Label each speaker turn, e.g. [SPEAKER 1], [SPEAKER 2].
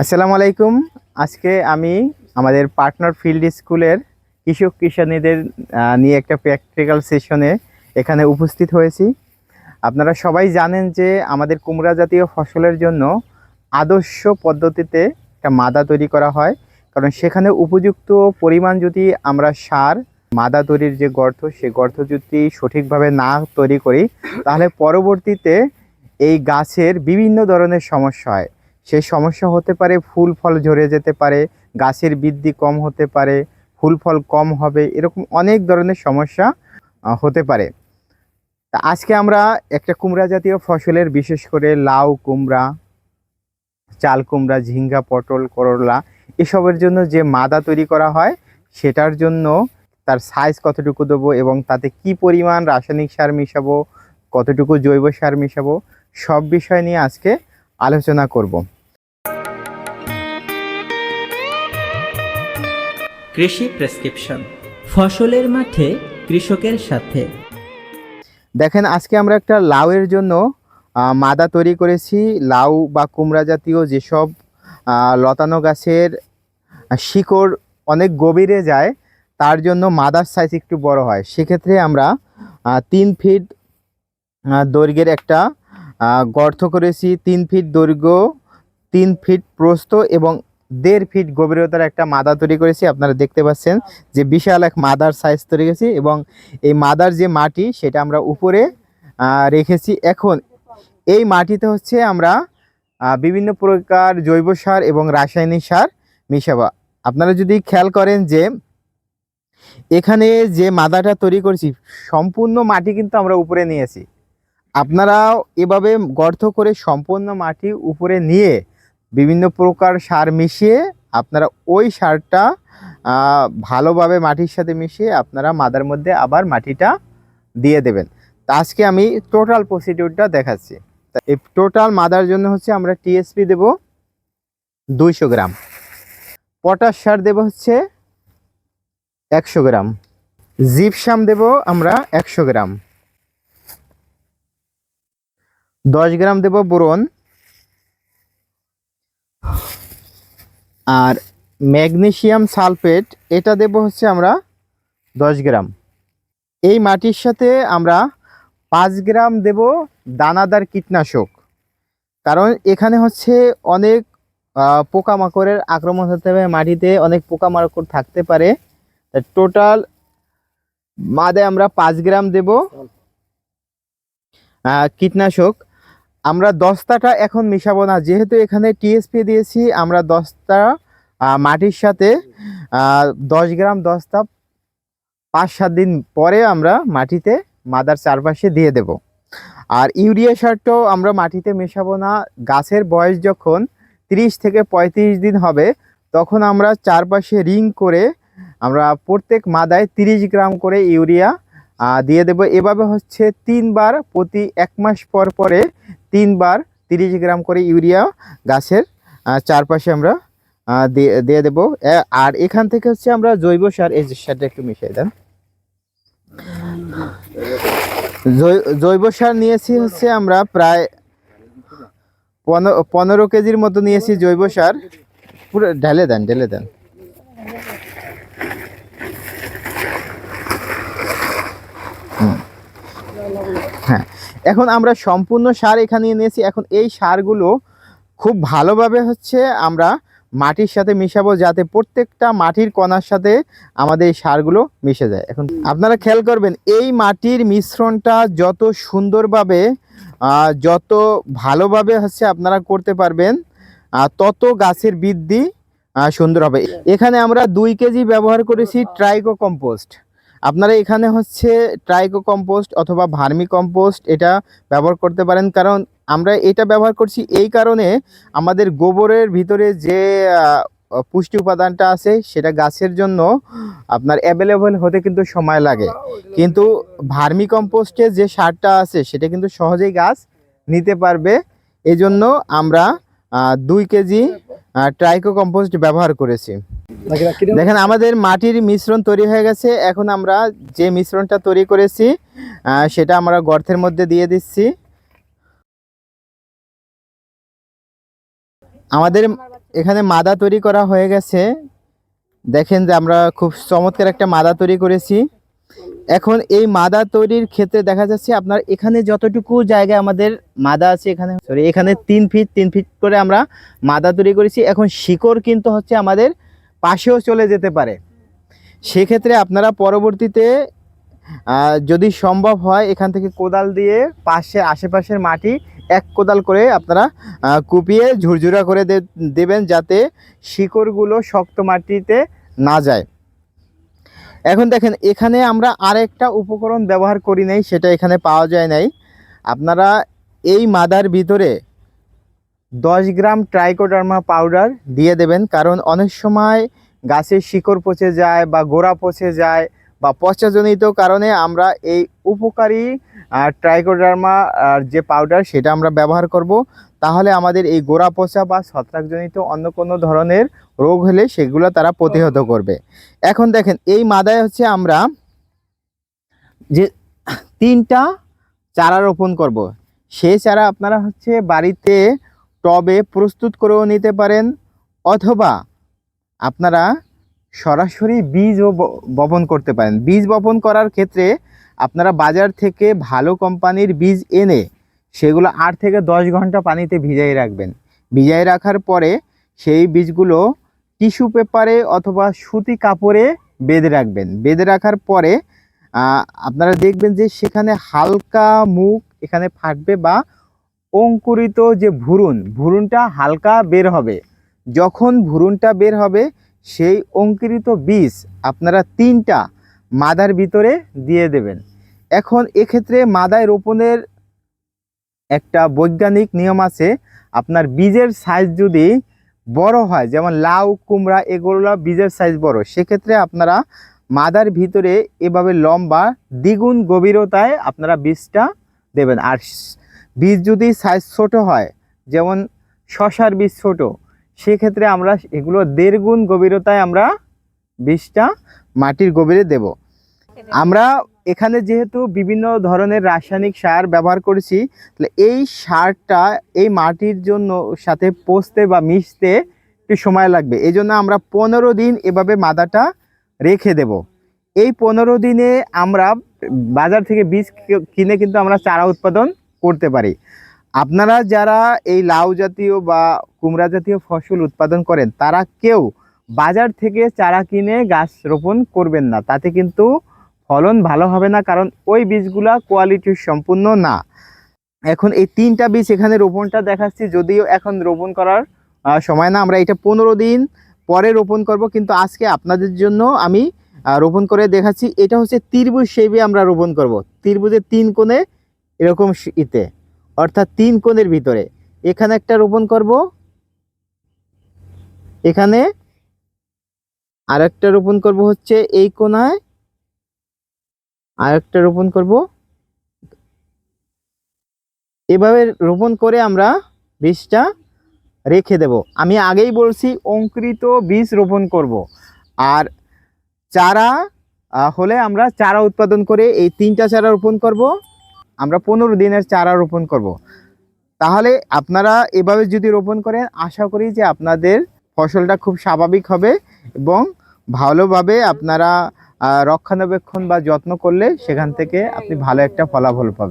[SPEAKER 1] আসসালামু আলাইকুম। আজকে আমি আমাদের পার্টনার ফিল্ড স্কুলের কৃষক কিষানীদের নিয়ে একটা প্র্যাকটিক্যাল সেশনে এখানে উপস্থিত হয়েছি। আপনারা সবাই জানেন যে আমাদের কুমড়া জাতীয় ফসলের জন্য আদর্শ পদ্ধতিতে একটা মাদা তৈরি করা হয়। কারণ সেখানে উপযুক্ত পরিমাণ যদি আমরা সার, মাদা তৈরির যে গর্ত, সে গর্ত যদি সঠিকভাবে না তৈরি করি, তাহলে পরবর্তীতে এই গাছের বিভিন্ন ধরনের সমস্যা হয়। সেই সমস্যা হতে পারে, ফুল ফল ঝরে যেতে পারে, গাছের বৃদ্ধি কম হতে পারে, ফুল ফল কম হবে, এরকম অনেক ধরনের সমস্যা হতে পারে। আজকে আমরা একটা কুমড়া জাতীয় ফসলের বিশেষ করে লাউ কুমড়া, চাল কুমড়া, ঝিঙ্গা, পটল, করলা, এসবের জন্য যে মাদা তৈরি করা হয়, সেটার জন্য তার সাইজ কতটুকু দেবো এবং তাতে কি পরিমাণ রাসায়নিক সার মিশাবো, কতটুকু জৈব সার মিশাবো, সব বিষয় নিয়ে আজকে আলোচনা করব।
[SPEAKER 2] কৃষি প্রেসক্রিপশন। ফসলের মাঠে কৃষকের সাথে।
[SPEAKER 1] দেখেন আজকে আমরা একটা লাউয়ের জন্য মাদা তৈরি করেছি। লাউ বা কুমড়া জাতীয় যেসব লতানো গাছের শিকড় অনেক গভীরে যায় তার জন্য মাদার সাইজ একটু বড় হয়। সেক্ষেত্রে আমরা তিন ফিট দৈর্ঘ্যের একটা গর্ত করেছি, তিন ফিট দৈর্ঘ্য, তিন ফিট প্রস্থ এবং দেড় ফিট গভীরতার একটা মাদা তৈরি করেছি। আপনারা দেখতে পাচ্ছেন যে বিশাল এক মাদার সাইজ তৈরি করেছি এবং এই মাদার যে মাটি, সেটা আমরা উপরে রেখেছি। এখন এই মাটিতে হচ্ছে আমরা বিভিন্ন প্রকার জৈব সার এবং রাসায়নিক সার মিশাবো। আপনারা যদি খেয়াল করেন যে এখানে যে মাদাটা তৈরি করেছি, সম্পূর্ণ মাটি কিন্তু আমরা উপরে নিয়েছি। আপনারাও এভাবে গর্ত করে সম্পূর্ণ মাটি উপরে নিয়ে বিভিন্ন প্রকার সার মিশিয়ে আপনারা ওই সারটা ভালোভাবে মাটির সাথে মিশিয়ে আপনারা মাদার মধ্যে আবার মাটিটা দিয়ে দেবেন। তা আজকে আমি টোটাল প্রসিডিউরটা দেখাচ্ছি। এই টোটাল মাদার জন্য হচ্ছে আমরা টিএসপি দেব দুইশো গ্রাম। পটাশ সার দেব হচ্ছে একশো গ্রাম। জিপসাম দেব আমরা একশো গ্রাম। দশ গ্রাম দেব বোরন। আর ম্যাগনেশিয়াম সালফেট, এটা দেব হচ্ছে আমরা দশ গ্রাম। এই মাটির সাথে আমরা পাঁচ গ্রাম দেব দানাদার কীটনাশক। কারণ এখানে হচ্ছে অনেক পোকামাকড়ের আক্রমণ হতে পারে, মাটিতে অনেক পোকামাকড় থাকতে পারে। টোটাল মাদে আমরা পাঁচ গ্রাম দেব। কীটনাশক। আমরা দস্তাটা এখন মিশাবো না। যেহেতু এখানে টিএসপি দিয়েছি, আমরা দস্তা মাটির সাথে দশ গ্রাম দস্তা পাঁচ সাত দিন পরে আমরা মাটিতে মাদার চারপাশে দিয়ে দেব। আর ইউরিয়া সারটাও আমরা মাটিতে মেশাবো না। গাছের বয়স যখন তিরিশ থেকে পঁয়ত্রিশ দিন হবে, তখন আমরা চারপাশে রিং করে আমরা প্রত্যেক মাদায় তিরিশ গ্রাম করে ইউরিয়া দিয়ে দেব। এভাবে হচ্ছে তিনবার প্রতি এক মাস পর পরে তিনবার তিরিশ গ্রাম করে ইউরিয়া গাছের চারপাশে আমরা দিয়ে দেবো। আর এখান থেকে হচ্ছে আমরা জৈব সার, এই সারটা একটু মিশিয়ে দেন। জৈব সার নিয়েছি হচ্ছে আমরা প্রায় পনেরো কেজির মতো নিয়েছি জৈব সার। পুরো ঢেলে দেন ঢেলে দেন। হ্যাঁ এখন আমরা সম্পূর্ণ সার এখানে নিয়েছি। এখন এই সারগুলো খুব ভালোভাবে হচ্ছে আমরা মাটির সাথে মিশাবো যাতে প্রত্যেকটা মাটির কণার সাথে আমাদের এই সারগুলো মিশে যায়। এখন আপনারা খেয়াল করবেন, এই মাটির মিশ্রণটা যত সুন্দরভাবে যত ভালোভাবে হচ্ছে আপনারা করতে পারবেন তত গাছের বৃদ্ধি সুন্দর হবে। এখানে আমরা দুই কেজি ব্যবহার করেছি ট্রাইকো কম্পোস্ট আপনারা এখানে হচ্ছে ট্রাইকো কম্পোস্ট অথবা ভার্মি কম্পোস্ট এটা ব্যবহার করতে পারেন। কারণ আমরা এটা ব্যবহার করছি এই কারণে আমাদের গোবরের ভিতরে যে পুষ্টি উপাদানটা আছে সেটা গাছের জন্য আপনার অ্যাভেলেবল হতে কিন্তু সময় লাগে। কিন্তু ভার্মি কম্পোস্টে যে সারটা আছে সেটা কিন্তু সহজেই গাছ নিতে পারবে। এজন্য আমরা দুই কেজি ট্রাইকো কম্পোস্ট ব্যবহার করেছি। দেখেন আমাদের মাটির মিশ্রণ তৈরি হয়ে গেছে। এখন আমরা যে মিশ্রণটা তৈরি করেছি সেটা আমরা গর্তের মধ্যে দিয়ে দিচ্ছি। আমাদের এখানে মাদা তৈরি করা হয়ে গেছে। দেখেন যে আমরা খুব চমৎকার একটা মাদা তৈরি করেছি। এখন এই মাদা তৈরির ক্ষেত্রে দেখা যাচ্ছে আপনার এখানে যতটুকু জায়গায় আমাদের মাদা আছে এখানে সরি এখানে তিন ফিট তিন ফিট করে আমরা মাদা তৈরি করেছি। এখন শিকড় কিন্তু হচ্ছে আমাদের পাশেও চলে যেতে পারে। সেক্ষেত্রে আপনারা পরবর্তীতে যদি সম্ভব হয় এখান থেকে কোদাল দিয়ে পাশে, আশেপাশের মাটি এক কোদাল করে আপনারা কুপিয়ে ঝুরঝুরা করে দেবেন যাতে শিকড়গুলো শক্ত মাটিতে না যায়। এখন দেখেন, এখানে আমরা আরেকটা উপকরণ ব্যবহার করি নাই, সেটা এখানে পাওয়া যায় নাই। আপনারা এই মাদার ভিতরে দশ গ্রাম ট্রাইকোডার্মা পাউডার দিয়ে দেবেন, কারণ অনেক সময় গাছের শিকড় পচে যায় বা গোড়া পচে যায় বা পচাজনিত কারণে আমরা এই উপকারী ট্রাইকোডার্মা যে পাউডার সেটা আমরা ব্যবহার করব। তাহলে আমাদের এই গোড়া পচা বা ছত্রাকজনিত অন্য কোনো ধরনের রোগ হলে সেগুলো তারা প্রতিহত করবে। এখন দেখেন এই মাদায় হচ্ছে আমরা যে তিনটা চারা রোপণ করব। সেই চারা আপনারা হচ্ছে বাড়িতে টবে প্রস্তুত করেও নিতে পারেন অথবা আপনারা সরাসরি বীজও বপন করতে পারেন। বীজ বপন করার ক্ষেত্রে আপনারা বাজার থেকে ভালো কোম্পানির বীজ এনে সেগুলো আট থেকে দশ ঘণ্টা পানিতে ভিজাই রাখবেন। ভিজাই রাখার পরে সেই বীজগুলো টিস্যু পেপারে অথবা সুতি কাপড়ে বেঁধে রাখবেন। বেঁধে রাখার পরে আপনারা দেখবেন যে সেখানে হালকা মুখ এখানে ফাটবে বা অঙ্কুরিত যে ভুরুন ভুরুনটা হালকা বের হবে। যখন ভুরুনটা বের হবে, সেই অঙ্কুরিত বীজ আপনারা তিনটা মাদার ভিতরে দিয়ে দেবেন। এখন এক্ষেত্রে মাদায় রোপণের একটা বৈজ্ঞানিক নিয়ম আছে, আপনার বীজের সাইজ যদি বড় হয়, যেমন লাউ, কুমড়া এগুলো বীজের সাইজ বড়। সেক্ষেত্রে আপনারা মাদার ভিতরে এভাবে লম্বা দ্বিগুণ গভীরতায় আপনারা বীজটা দেবেন। আর বীজ যদি সাইজ ছোট হয়, যেমন শশার বীজ ছোট, সেক্ষেত্রে আমরা এগুলো দেড় গুণ গভীরতায় আমরা বীজটা মাটির গভীরে দেব। আমরা এখানে যেহেতু বিভিন্ন ধরনের রাসায়নিক সার ব্যবহার করেছি, তাহলে এই সারটা এই মাটির জন্য সাথে পচতে বা মিশতে একটু সময় লাগবে। এই জন্য আমরা পনেরো দিন এভাবে মাদাটা রেখে দেব। এই পনেরো দিনে আমরা বাজার থেকে বীজ কিনে কিন্তু আমরা চারা উৎপাদন করতে পারি। আপনারা যারা এই লাউ জাতীয় বা কুমড়া জাতীয় ফসল উৎপাদন করেন, তারা কেউ বাজার থেকে চারা কিনে গাছ রোপণ করবেন না। তাতে কিন্তু ফলন ভালো হবে না, কারণ ওই বীজগুলা কোয়ালিটি সম্পূর্ণ না। এখন এই তিনটা বীজ এখানে রোপণটা দেখাচ্ছি, যদিও এখন রোপণ করার সময় না, আমরা এটা পনেরো দিন পরে রোপণ করব, কিন্তু আজকে আপনাদের জন্য আমি রোপণ করে দেখাচ্ছি, এটা হচ্ছে ত্রিভুজ শেপে আমরা রোপণ করব। ত্রিভুজের তিন কোণে এরকম ইতে, অর্থাৎ তিন কোণের ভিতরে। এখানে একটা রোপণ করব, এখানে আরেকটা রোপণ করব হচ্ছে এই আরেকটা রোপণ করব। এভাবে রোপণ করে আমরা বীজটা রেখে দেব। আমি আগেই বলছি, অঙ্কুরিত বীজ রোপণ করব। আর চারা হলে আমরা চারা উৎপাদন করে এই তিনটা চারা রোপণ করব। আমরা পনেরো দিনের চারা রোপণ করব। তাহলে আপনারা এভাবে যদি রোপণ করেন, আশা করি যে আপনাদের ফসলটা খুব স্বাভাবিক হবে এবং ভালোভাবে আপনারা রক্ষণাবেক্ষণ বা যত্ন করলে সেখান থেকে আপনি ভালো একটা ফলাফল পাবেন।